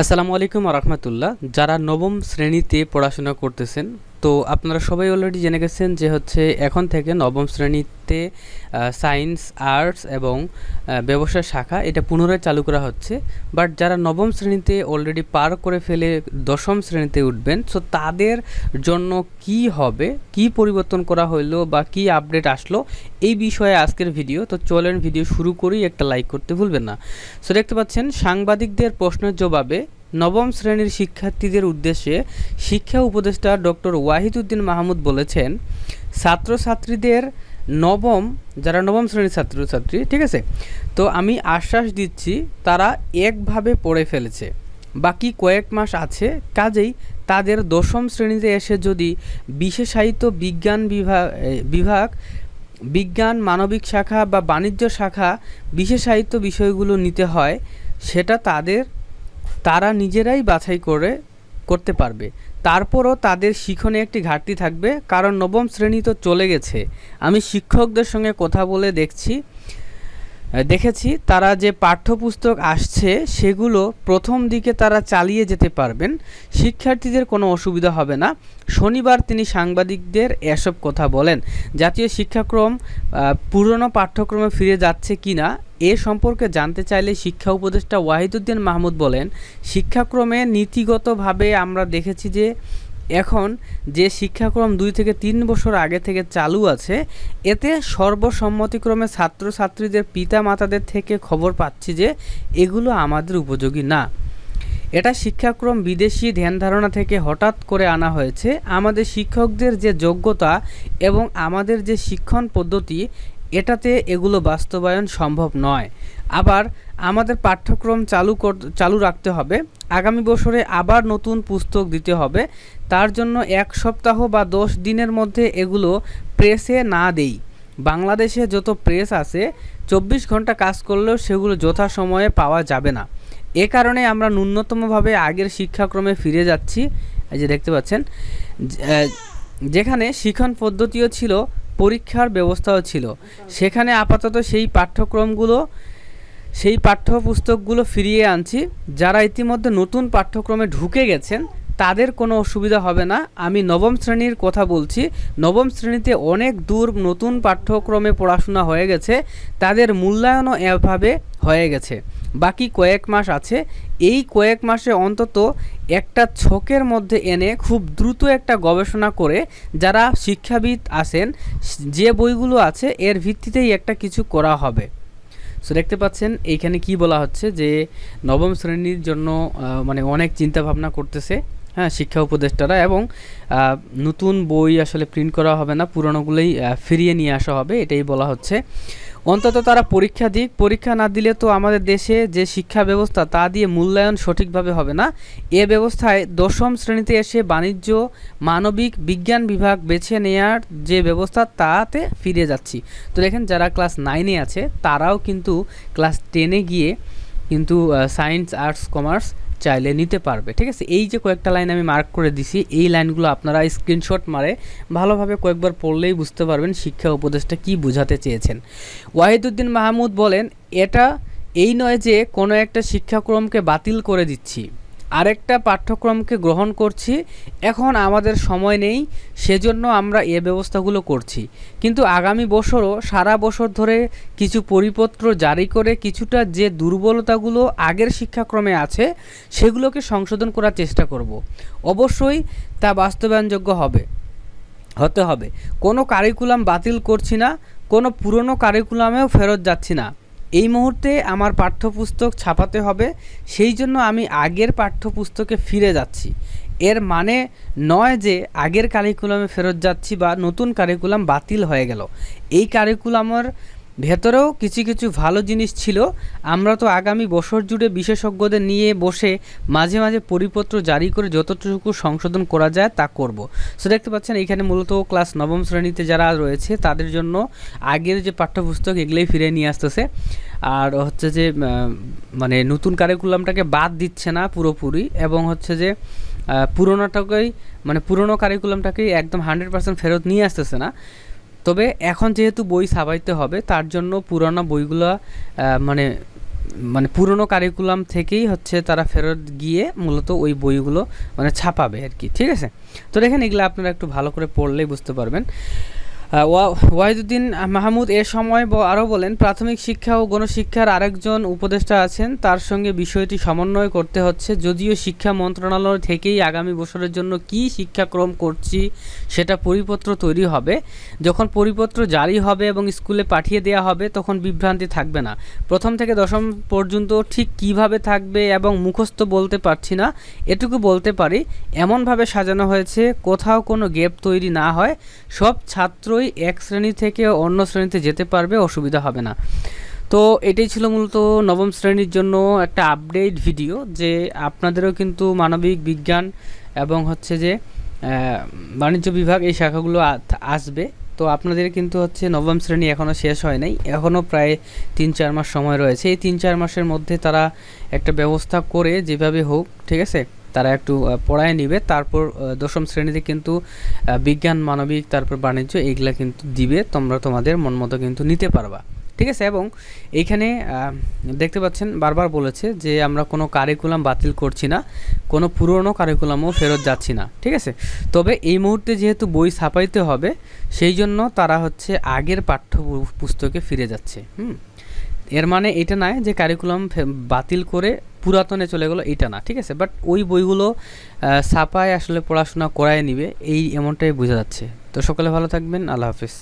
আসসালামু আলাইকুম রহমতুল্লাহ। যারা নবম শ্রেণীতে পড়াশোনা করতেছেন তো আপনারা সবাই অলরেডি জেনে গেছেন যে হচ্ছে এখন থেকে নবম শ্রেণীতে সায়েন্স আর্টস এবং ব্যবসা শাখা এটা পুনরায় চালু করা হচ্ছে। বাট যারা নবম শ্রেণীতে অলরেডি পার করে ফেলে দশম শ্রেণীতে উঠবেন সো তাদের জন্য কি হবে, কি পরিবর্তন করা হইল বা কি আপডেট আসলো, এই বিষয়ে আজকের ভিডিও তো চলেন ভিডিও শুরু করি, একটা লাইক করতে ভুলবেন না। সো দেখতে পাচ্ছেন, সাংবাদিকদের প্রশ্নের জবাবে নবম শ্রেণির শিক্ষার্থীদের উদ্দেশ্যে শিক্ষা উপদেষ্টা ডক্টর ওয়াহিদুদ্দিন মাহমুদ বলেছেন, ছাত্রছাত্রীদের নবম, যারা নবম শ্রেণির ছাত্রছাত্রী, ঠিক আছে? তো আমি আশ্বাস দিচ্ছি, তারা একভাবে পড়ে ফেলেছে। বাকি কয়েক মাস আছে, কাজেই তাদের দশম শ্রেণীতে এসে যদি বিশেষায়িত বিজ্ঞান বিভাগ বিভাগ, বিজ্ঞান, মানবিক শাখা বা বাণিজ্য শাখা বিশেষায়িত বিষয়গুলো নিতে হয়, সেটা তাদের তারা নিজেরাই বাছাই করে করতে পারবে। তারপরও তাদের শিখনে একটি ঘাটতি থাকবে, কারণ নবম শ্রেণি তো চলে গেছে। আমি শিক্ষকদের সঙ্গে কথা বলে দেখছি দেখেছি তারা যে পাঠ্যপুস্তক আসছে, সেগুলো প্রথম দিকে তারা চালিয়ে যেতে পারবেন। শিক্ষার্থীদের কোনো অসুবিধা হবে না। শনিবার তিনি সাংবাদিকদের এসব কথা বলেন। জাতীয় শিক্ষাক্রম পুরনো পাঠ্যক্রমে ফিরে যাচ্ছে কি না, এ সম্পর্কে জানতে চাইলে শিক্ষা উপদেষ্টা ওয়াহিদুদ্দিন মাহমুদ বলেন, শিক্ষাক্রমে নীতিগতভাবে আমরা দেখেছি যে এখন যে শিক্ষাক্রম দুই থেকে তিন বছর আগে থেকে চালু আছে, এতে সর্বসম্মতিক্রমে ছাত্রছাত্রীদের পিতা মাতাদের থেকে খবর পাচ্ছি যে এগুলো আমাদের উপযোগী না। এটা শিক্ষাক্রম বিদেশি ধ্যান ধারণা থেকে হঠাৎ করে আনা হয়েছে। আমাদের শিক্ষকদের যে যোগ্যতা এবং আমাদের যে শিক্ষণ পদ্ধতি, এটাতে এগুলো বাস্তবায়ন সম্ভব নয়। আবার আমাদের পাঠ্যক্রম চালু চালু রাখতে হবে। আগামী বছরে আবার নতুন পুস্তক দিতে হবে। তার জন্য এক সপ্তাহ বা দশ দিনের মধ্যে এগুলো প্রেসে না দেই। বাংলাদেশে যত প্রেস আছে, চব্বিশ ঘণ্টা কাজ করলেও সেগুলো যথাসময়ে পাওয়া যাবে না। এ কারণে আমরা ন্যূনতমভাবে আগের শিক্ষাক্রমে ফিরে যাচ্ছি। এই যে দেখতে পাচ্ছেন যেখানে শিক্ষণ পদ্ধতিও ছিল, পরীক্ষার ব্যবস্থাও ছিল। সেখানে আপাতত সেই পাঠ্যক্রমগুলো সেই পাঠ্যপুস্তকগুলো ফিরিয়ে আনছি। যারা ইতিমধ্যে নতুন পাঠ্যক্রমে ঢুকে গেছেন, তাদের কোনো অসুবিধা হবে না। আমি নবম শ্রেণির কথা বলছি। নবম শ্রেণীতে অনেক দূর নতুন পাঠ্যক্রমে পড়াশোনা হয়ে গেছে। তাদের মূল্যায়নও এভাবে হয়ে গেছে। বাকি কয়েক মাস আছে। এই কয়েক মাসে অন্তত একটা ছকের মধ্যে এনে খুব দ্রুত একটা গবেষণা করে যারা শিক্ষাবিদ আছেন, যে বইগুলো আছে, এর ভিত্তিতেই একটা কিছু করা হবে। সো দেখতে পাচ্ছেন, এইখানে কি বলা হচ্ছে যে, নবম শ্রেণির জন্য মানে অনেক চিন্তা ভাবনা করতেছে হ্যাঁ শিক্ষা উপদেষ্টারা এবং নতুন বই আসলে প্রিন্ট করা হবে না, পুরনোগুলোই ফিরিয়ে নিয়ে আসা হবে, এটাই বলা হচ্ছে। অন্তত তারা পরীক্ষা দিক। পরীক্ষা না দিলে তো আমাদের দেশে যে শিক্ষা ব্যবস্থা, তা দিয়ে মূল্যায়ন সঠিকভাবে হবে না। এ ব্যবস্থায় দশম শ্রেণীতে এসে বাণিজ্য, মানবিক, বিজ্ঞান বিভাগ বেছে নেয়ার যে ব্যবস্থা, তাতে ফিরে যাচ্ছি। তো দেখেন, যারা ক্লাস নাইনে আছে, তারাও কিন্তু ক্লাস টেনে গিয়ে কিন্তু সায়েন্স, আর্টস, কমার্স চাইলে নিতে পারবে, ঠিক আছে? এই যে কয়েকটা লাইন আমি মার্ক করে দিছি, এই লাইনগুলো আপনারা স্ক্রিনশট মারে ভালোভাবে কয়েকবার পড়লেই বুঝতে পারবেন শিক্ষা উপদেশটা কি বোঝাতে চেয়েছেন। ওয়াহিদুদ্দিন মাহমুদ বলেন, এটা এই নয় যে কোনো একটা শিক্ষাক্রমকে বাতিল করে দিচ্ছি। আরেকটা পাঠ্যক্রমকে গ্রহণ করছি। এখন আমাদের সময় নেই, সেজন্য আমরা এ ব্যবস্থাগুলো করছি। কিন্তু আগামী বছরও সারা বছর ধরে কিছু পরিপত্র জারি করে কিছুটা যে দুর্বলতাগুলো আগের শিক্ষাক্রমে আছে, সেগুলোকে সংশোধন করার চেষ্টা করব। অবশ্যই তা বাস্তবায়নযোগ্য হবে, হতে হবে। কোনো কারিকুলাম বাতিল করছি না, কোনো পুরনো কারিকুলামেও ফেরত যাচ্ছি না। এই মুহূর্তে আমার পাঠ্যপুস্তক ছাপাতে হবে, সেই জন্য আমি আগের পাঠ্যপুস্তকে ফিরে যাচ্ছি। এর মানে নয় যে আগের কারিকুলামে ফেরত যাচ্ছি বা নতুন কারিকুলাম বাতিল হয়ে গেল। এই কারিকুলামের ভেতরেও কিছু কিছু ভালো জিনিস ছিল। আমরা তো আগামী বছর জুড়ে বিশেষজ্ঞদের নিয়ে বসে মাঝে মাঝে পরিপত্র জারি করে যতটুকু সংশোধন করা যায় তা করব। সো দেখতে পাচ্ছেন এইখানে মূলত ক্লাস নবম শ্রেণীতে যারা রয়েছে, তাদের জন্য আগের যে পাঠ্যপুস্তক এগুলোই ফিরে নিয়ে আসতেছে। আর হচ্ছে যে মানে নতুন কারিকুলামটাকে বাদ দিচ্ছে না পুরোপুরি এবং হচ্ছে যে পুরোনোটাকেই মানে পুরোনো কারিকুলামটাকেই একদম হান্ড্রেড পার্সেন্ট ফেরত নিয়ে আসতেছে না। তবে এখন যেহেতু বই সাবাইতে হবে, তার জন্য পুরানো বইগুলো মানে মানে পুরনো কারিকুলাম থেকেই হচ্ছে তারা ফেরত গিয়ে মূলত ওই বইগুলো মানে ছাপাবে আর কি, ঠিক আছে? তো দেখেন এগুলো আপনারা একটু ভালো করে পড়লেই বুঝতে পারবেন। ওয়াহিদুদ্দিন মাহমুদ এ সময় আরও বলেন, প্রাথমিক শিক্ষা ও গণশিক্ষার আরেকজন উপদেষ্টা আছেন। তার সঙ্গে বিষয়টি সমন্বয় করতে হচ্ছে। যদিও শিক্ষা মন্ত্রণালয় থেকেই আগামী বছরের জন্য কি শিক্ষাক্রম করছি সেটা পরিপত্র তৈরি হবে। যখন পরিপত্র জারি হবে এবং স্কুলে পাঠিয়ে দেওয়া হবে, তখন বিভ্রান্তি থাকবে না। প্রথম থেকে দশম পর্যন্ত ঠিক কীভাবে থাকবে এবং মুখস্থ বলতে পারছি না। এটুকু বলতে পারি, এমনভাবে সাজানো হয়েছে, কোথাও কোনো গ্যাপ তৈরি না হয়। সব ছাত্রই এক শ্রেণি থেকে অন্য শ্রেণীতে যেতে পারবে, অসুবিধা হবে না। তো এটাই ছিল মূলত নবম শ্রেণির জন্য একটা আপডেট ভিডিও যে আপনাদেরও কিন্তু মানবিক বিজ্ঞান এবং হচ্ছে যে বাণিজ্য বিভাগ এই শাখাগুলো আসবে। তো আপনাদের কিন্তু হচ্ছে নবম শ্রেণি এখনও শেষ হয় নাই এখনও প্রায় তিন চার মাস সময় রয়েছে। এই তিন চার মাসের মধ্যে তারা একটা ব্যবস্থা করে যেভাবে হোক, ঠিক আছে? তারা একটু পড়ায় নিবে। তারপর দশম শ্রেণীতে কিন্তু বিজ্ঞান, মানবিক, তারপর বাণিজ্য এইগুলা কিন্তু দিবে। তোমরা তোমাদের মন মতো কিন্তু নিতে পারবা। ঠিক আছে? এবং এইখানে দেখতে পাচ্ছেন, বারবার বলেছে যে আমরা কোনো কারিকুলাম বাতিল করছি না, কোনো পুরনো কারিকুলামও ফেরত যাচ্ছি না। ঠিক আছে? তবে এই মুহূর্তে যেহেতু বই ছাপাইতে হবে, সেই জন্য তারা হচ্ছে আগের পাঠ্য পুস্তকে ফিরে যাচ্ছে। হুম? এর মানে এটা নয় যে কারিকুলাম বাতিল করে পুরাতনে চলে গেলো এটা না, ঠিক আছে? বাট ওই বইগুলো ছাপায় আসলে পড়াশোনা করায় নিবে, এই এমনটাই বোঝা যাচ্ছে। তো সকলে ভালো থাকবেন, আল্লাহ হাফিজ।